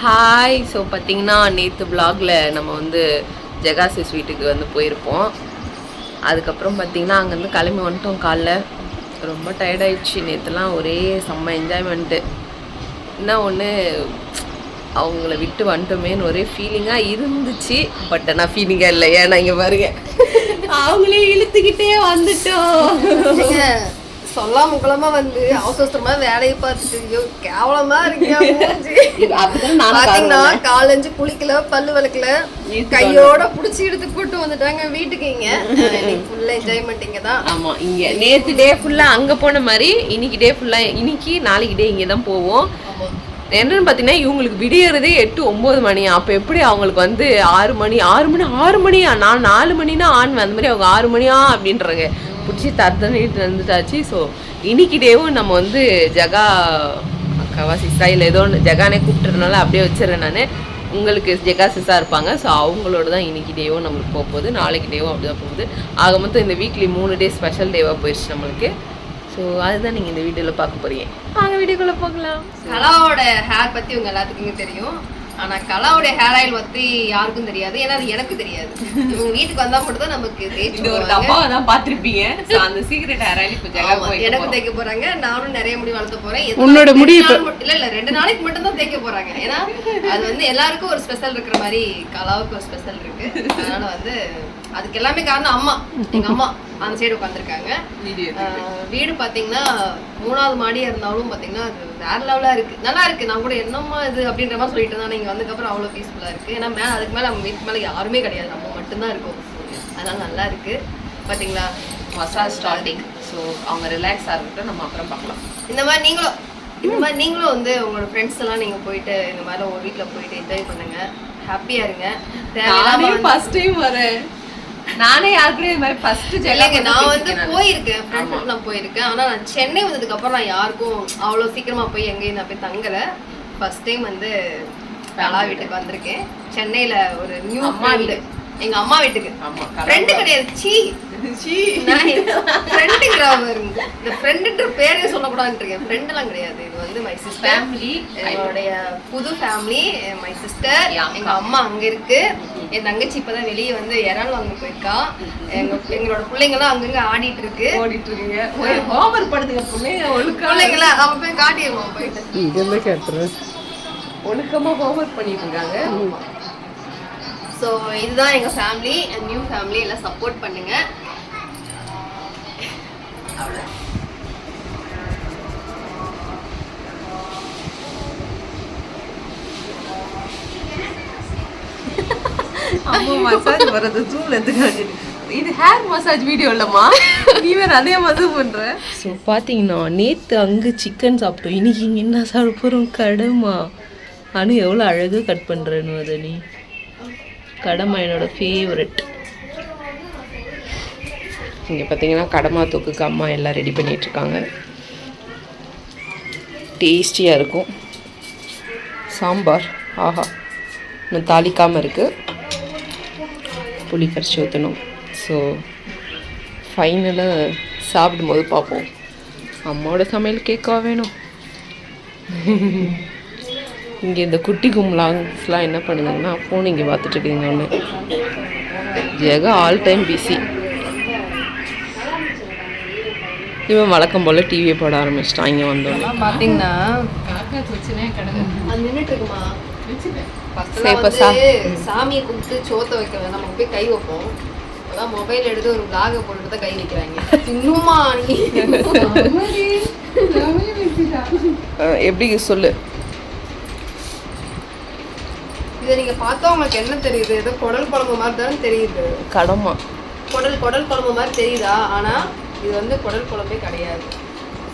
Hi so பார்த்தீங்கன்னா நேற்று பிளாகில் நம்ம வந்து ஜெகாசிஸ் வீட்டுக்கு வந்து போயிருப்போம். அதுக்கப்புறம் பார்த்திங்கன்னா அங்கேருந்து கிளம்பி வந்துட்டோம் காலைல. ரொம்ப டயர்டாயிடுச்சு நேற்றுலாம் ஒரே செம்ம என்ஜாய்மெண்ட்டு என்ன ஒன்று அவங்கள விட்டு வந்துட்டோமேன்னு ஒரே ஃபீலிங்காக இருந்துச்சு. பட் ஆனால் ஃபீலிங்காக இல்லை. ஏன்னா இங்கே பாருங்க. அவங்களே இழுத்துக்கிட்டே வந்துட்டோம். சொல்லாம முக்கலமா வந்து அவசர அவசரமா வேலையை பார்த்துட்டு ஐயோ கேவலமா பாத்தீங்கன்னா காலஞ்சு குளிக்கல பல்லு விளக்கல கையோட புடிச்சு எடுத்து கூட்டு வந்துட்டாங்க வீட்டுக்கு இங்க. ஃபுல் என்ஜாய்மெண்ட் இங்க தான். ஆமா இங்க நேத்து டே ஃபுல்லா அங்க போன மாதிரி இன்னைக்கு டே ஃபுல்லா இன்னைக்கு நாளைக்கு டே இங்க தான் போவோம் என்னன்னு பார்த்தீங்கன்னா இவங்களுக்கு விடியறதே எட்டு ஒம்பது மணி. அப்போ எப்படி அவங்களுக்கு வந்து ஆறு மணி ஆறு மணி ஆறு மணியா? நான் நாலு மணினா ஆன் அந்த மாதிரி அவங்க ஆறு மணியா அப்படின்றாங்க. பிடிச்சி தரதனிட்டு வந்துட்டாச்சு ஸோ இன்னைக்கு டேவும் நம்ம வந்து ஜகா அக்காவா சிஸ்டா இல்லை ஏதோ ஒன்று ஜகானே கூப்பிட்டுறதுனால அப்படியே வச்சிடறேன் நான். உங்களுக்கு ஜெகா சிஸ்ஸாக இருப்பாங்க. ஸோ அவங்களோட தான் இன்னைக்கு டேவும் நம்மளுக்கு போக போகுது. நாளைக்கு டேவும் அப்படி தான் போகுது. ஆக மொத்தம் இந்த வீக்லி மூணு டே ஸ்பெஷல் டேவாக போயிடுச்சு நம்மளுக்கு. ஸோ அதுதான் நீங்கள் இந்த வீடியோவில் பார்க்க போகிறீங்க வாங்க வீடியோக்குள்ளே போகலாம். கலாவோட ஹேர் பற்றி உங்கள் எல்லாத்துக்குமே தெரியும். ஆனா கலாவோட ஹேர் ஆயில் பத்தி யாருக்கும் தெரியாது. ஏன்னா அது எனக்கு தெரியாது. இவங்க வீட்டுக்கு வந்தா மட்டும் தான் நமக்கு தேய்ச்சி ஒரு தான் பார்த்துருப்பீங்க. ஸோ அந்த சீக்ரெட் ஹேர் ஆயில் போய் எனக்கு தேய்க்க போறாங்க. நானும் நிறைய முடி வளர்த்த போறேன். உன்னோட முடி ரெண்டு நாள் மட்டும் இல்ல இல்ல ரெண்டு நாளைக்கு மட்டும் தான் தேய்க்க போறாங்க. ஏன்னா அது வந்து எல்லாருக்கும் ஒரு ஸ்பெஷல் இருக்கிற மாதிரி கலாவுக்கு ஒரு ஸ்பெஷல் இருக்கு. அதனால வந்து அதுக்கு எல்லாமே காரணம் அம்மா. எங்க அம்மா அந்த சைடு உட்காந்துருக்காங்க வீடு பாத்தீங்கன்னா மூணாவது மாடியா இருந்தாலும் பாத்தீங்கன்னா அது வேற லெவலா இருக்கு. நல்லா இருக்கு. நான் கூட என்னம்மா இது அப்படின்ற மாதிரி சொல்லிட்டு இருந்தேன் நீங்க வந்ததுக்கப்புறம் அவ்வளவு பீஸ்ஃபுல்லா இருக்கு. ஏன்னா மேல அதுக்கு மேல நம்ம வீட்டுக்கு மேல யாருமே கிடையாது. நம்ம மட்டும்தான் இருக்கோம். அதனால நல்லா இருக்கு. பாத்தீங்களா? மசாஜ் ஸ்டார்டிங் ஸோ அவங்க ரிலாக்ஸ் ஆகிட்டு நம்ம அப்புறம் பார்க்கலாம். இந்த மாதிரி நீங்களும் இந்த மாதிரி நீங்களும் வந்து உங்களோட ஃப்ரெண்ட்ஸ் எல்லாம் நீங்க போயிட்டு இந்த மாதிரி உங்க வீட்ல போயிட்டு என்ஜாய் பண்ணுங்க. ஹாப்பியா இருங்க. ஃபர்ஸ்ட் டைம் வரேன். நானே யாருக்குமே இது மாதிரி ஃபர்ஸ்ட் இல்லைங்க நான் வந்து போயிருக்கேன் ஃப்ரெண்ட்ஸ் நான் போயிருக்கேன். ஆனா நான் சென்னை வந்ததுக்கு அப்புறம் நான் யாருக்கும் அவ்வளவு சீக்கிரமா போய் எங்கேயும் நான் போய் தங்கல. ஃபர்ஸ்ட் டைம் வந்து கலா வீட்டுக்கு வந்திருக்கேன். சென்னையில ஒரு நியூ அம்மா ஃப்ரெண்டு எங்க அம்மா வீட்டுக்கு. ஆமா ஃப்ரெண்டு கிடையாது. சீ. ஃப்ரெண்டுங்கிற இந்த ஃப்ரெண்டுன்ற பேரே சொல்லக்கூடாதுன்னு இருக்கேன். ஃப்ரெண்ட் எல்லாம் கிடையாது. இது வந்து மை சிஸ்டர் ஃபேமிலி என்னுடைய புது ஃபேமிலி மை சிஸ்டர். எங்க அம்மா அங்க இருக்கு. என் தங்கச்சி இப்பதான் வெளியே வந்து இறால் வாங்க போயிருக்கா. எங்க எங்களோட பிள்ளைங்களாம் அங்கங்க ஆடிட்டு இருக்கு ஓடிட்டு இருக்கீங்க ஹோம்ஒர்க் படுத்துங்க பிள்ளைங்க ஒழுக்கா பிள்ளைங்களாம் அவ போய் காட்டிடுவோம் போயிட்டு. ஒழுக்கமா ஹோம்ஒர்க் பண்ணிட்டு இருக்காங்க. ஸோ இதுதான் எங்க ஃபேமிலி நியூ ஃபேமிலி எல்லாம் சப்போர்ட் பண்ணுங்க. அம்மா மசாஜ் வர்றது ஜூம்ல எடுத்துக்காது இது ஹேர் மசாஜ் வீடியோ இல்லம்மா. நீ வேற அதே மாதிரி பண்ற. ஸோ பார்த்தீங்கன்னா நேற்று அங்கே சிக்கன் சாப்பிட்டோம். இன்னைக்கு இங்கே என்ன சாப்பிட போகிறோம் கடமா அனு எவ்வளோ அழகாக கட் பண்ணுறேன்னு அதை நீ. கடமா என்னோட ஃபேவரட் இங்கே பார்த்தீங்கன்னா கடமா தொக்குக்கு அம்மா எல்லாம் ரெடி பண்ணிகிட்ருக்காங்க டேஸ்டியாக இருக்கும். சாம்பார் ஆஹா. இன்னும் தாளிக்காமல் இருக்குது புளி கரைச்சி ஊற்றணும் ஸோ ஃபைனலாக சாப்பிடும்போது பார்ப்போம். அம்மாவோட சமையல் கேட்கவா வேணும். இங்கே இந்த குட்டி கும்பலாங்ஸ்லாம் என்ன பண்ணுதுங்கன்னா ஃபோன் இங்கே பார்த்துட்டு இருக்குதுங்க ஒன்று ஜெகா ஆல் டைம் பிஸி இவன் வழக்கம் போல் டிவியை போட ஆரம்பிச்சிட்டான் இங்கே வந்தோடனே பாத்தீங்கன்னா வந்து சாமியை கும்பிட்டு சோத்த வைக்க வேணாம் நம்ம போய் கை வைப்போம். அதான் மொபைல் எடுத்து ஒரு vlog போட்டுட்டு தான் கை வைக்கிறாங்க. இன்னுமா நீ? எப்படி சொல்லு? இதை நீங்க பார்த்தா உங்களுக்கு என்ன தெரியுது? ஏதோ குடல் குழம்பு மாதிரி தானே தெரியுது. கடமா. குடல் குடல் குழம்பு மாதிரி தெரியுதா? ஆனா இது வந்து குடல் குழம்பே கிடையாது.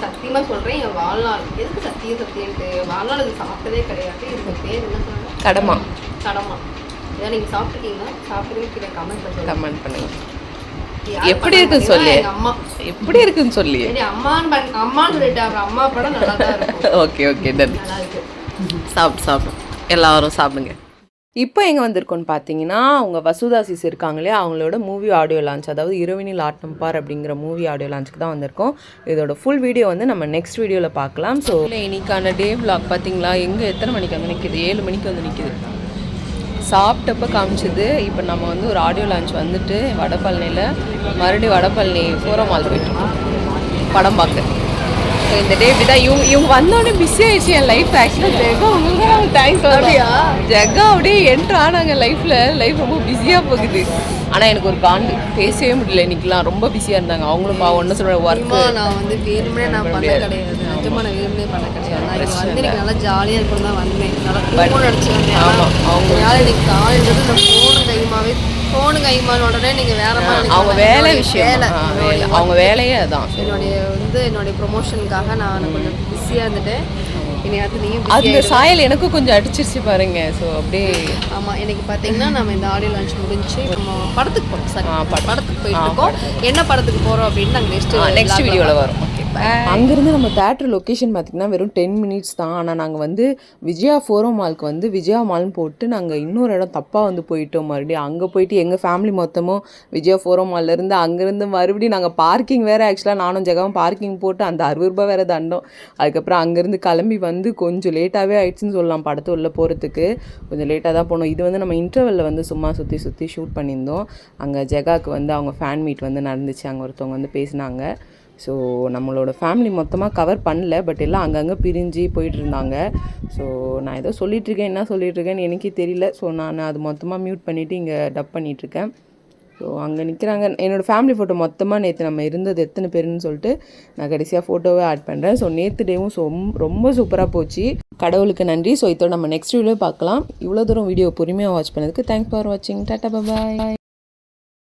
சத்தியமா சொல்றேன் என் வாழ்நாள். எதுக்கு சத்தியம் சத்தியன்ட்டு வாழ்நாள் இது சாப்பிட்டதே கிடையாது. இதுக்கு பேர் என்ன? கடமா. கடமா. இதை நீங்க சாப்பிட்டுருக்கீங்களா? சாப்பிட்டுருக்கீங்க கீழே கமெண்ட் பண்ணுங்க கமெண்ட் பண்ணுங்க. யார் எப்படி இருக்குன்னு சொல்லு. அம்மா. எப்படி இருக்குன்னு சொல்லி அம்மான்னு அம்மான்னு சொல்லிட்டு அம்மா படம் நல்லா ஓகே ஓகே டன் சாப்பிட்டு சாப்பிடும் எல்லாரும் சாப்பிடுங்க. இப்போ எங்கே வந்திருக்கோன்னு பார்த்தீங்கன்னா அவங்க வசுதாசிஸ் இருக்காங்க இல்லையா? அவங்களோட மூவி ஆடியோ லான்ச் அதாவது இரவினில் ஆட்டம் பார் அப்படிங்கிற மூவி ஆடியோ லான்ச்சுக்கு தான் வந்திருக்கோம். இதோட ஃபுல் வீடியோ வந்து நம்ம நெக்ஸ்ட் வீடியோவில் பார்க்கலாம் ஸோ இன்னைக்கான டே விளாக் பார்த்தீங்களா எங்கே எத்தனை மணிக்கு வந்து நிற்கிது ஏழு மணிக்கு வந்து நிற்கிது சாப்பிட்டப்ப காமிச்சது. இப்போ நம்ம வந்து ஒரு ஆடியோ லான்ச் வந்துட்டு வடபழனியில் மறுபடியும் வடபழனி ஃபோரம் மால் போயிட்டுருக்கோம் படம் பார்க்க. ஸோ இந்த டே இப்படி தான் இவங்க இவங்க வந்தோடனே பிஸி ஆயிடுச்சு என் லைஃப் ஆக்சுவலாக ஜெகா உங்களுக்கு தான் தேங்க்ஸ் அப்படியா? ஜெகா அப்படியே என்ட்ரு ஆனாங்க லைஃப்பில் லைஃப் ரொம்ப பிஸியாக போகுது. ஆனால் எனக்கு ஒரு காண்டு பேசவே முடியல இன்னைக்கெல்லாம் ரொம்ப பிஸியாக இருந்தாங்க. அவங்களும் பா ஒன்று சொல்கிற ஒர்க்கு அம்மா நான் வந்து வேணும்னே நான் பண்ண கிடையாது. நிஜமா நான் வேணும்னே பண்ண கிடையாது. நான் வந்து எனக்கு நல்லா ஜாலியாக இருக்கணும் தான் வந்தேன். நல்லா ஃபோன் அடிச்சு வந்தேன். ஆமா, அவங்க- எனக்கு காலையில இந்த ஃபோனு கைமாவே கைமான்னு உடனே நீங்கள் வேற மாதிரி அவங்க. வேலை விஷயம். அவங்க வேலையே அதான். என்னுடைய வந்து என்னுடைய ப்ரொமோஷனுக்காக நான் கொஞ்சம் பிஸியாக இருந்துட்டேன் அந்த சாயல் எனக்கும் கொஞ்சம் அடிச்சிருச்சு பாருங்க. ஸோ அப்படியே ஆமாம் இன்னைக்கு பார்த்தீங்கன்னா நம்ம இந்த ஆடியோ லான்ச் முடிஞ்சு படத்துக்கு போகிறோம் சார். படத்துக்கு. போயிட்டு இருக்கோம். என்ன படத்துக்கு போகிறோம் அப்படின்னு நாங்கள் நெக்ஸ்ட் நெக்ஸ்ட் வீடியோவில் வரும். அங்கேருந்து நம்ம தேட்டர் லொக்கேஷன் பார்த்திங்கன்னா வெறும் டென் மினிட்ஸ் தான். ஆனால் நாங்கள் வந்து விஜயா ஃபோரோ மால்க்கு வந்து விஜயா மால்னு போட்டு நாங்கள் இன்னொரு இடம் தப்பாக வந்து போயிட்டோம் மறுபடியும். அங்கே போயிட்டு எங்கள் ஃபேமிலி மொத்தமும் விஜயா ஃபோரோ மால்லேருந்து அங்கேருந்து மறுபடியும் நாங்கள் பார்க்கிங் வேறு ஆக்சுவலாக நானும் ஜெகாவும் பார்க்கிங் போட்டு அந்த அறுபது ரூபாய் வேறு தண்டோம் அதுக்கப்புறம் அங்கேருந்து கிளம்பி வந்து கொஞ்சம் லேட்டாகவே ஆயிடுச்சுன்னு சொல்லலாம் படத்து உள்ளே போகிறதுக்கு கொஞ்சம் லேட்டாக தான் போனோம். இது வந்து நம்ம இன்டர்வெல்ல வந்து சும்மா சுற்றி சுற்றி ஷூட் பண்ணியிருந்தோம். அங்கே ஜெகாக்கு வந்து அவங்க ஃபேன் மீட் வந்து நடந்துச்சு. அங்கே ஒருத்தவங்க வந்து பேசினாங்க. ஸோ நம்மளோட ஃபேமிலி மொத்தமாக கவர் பண்ணல பட் எல்லாம் அங்கங்கே பிரிஞ்சு போயிட்டு இருந்தாங்க ஸோ நான் ஏதோ சொல்லிகிட்ருக்கேன் என்ன சொல்லிகிட்ருக்கேன்னு எனக்கே தெரியல. ஸோ நான் அது மொத்தமாக மியூட் பண்ணிவிட்டு இங்கே டப் பண்ணிகிட்ருக்கேன் ஸோ அங்கே நிற்கிறாங்க என்னோடய ஃபேமிலி ஃபோட்டோ மொத்தமாக நேற்று நம்ம இருந்தது எத்தனை பேருன்னு சொல்லிட்டு நான் கடைசியாக ஃபோட்டோவே ஆட் பண்ணுறேன் ஸோ நேற்று டேவும் ஸோ ரொம்ப சூப்பராக போச்சு. கடவுளுக்கு நன்றி. ஸோ இதோட நம்ம நெக்ஸ்ட் வீடியோ பார்க்கலாம். இவ்வளோ தூரம் வீடியோ பொறுமையாக வாட்ச் பண்ணதுக்கு தேங்க்ஸ் ஃபார் வாட்சிங் டாட்டா பாய்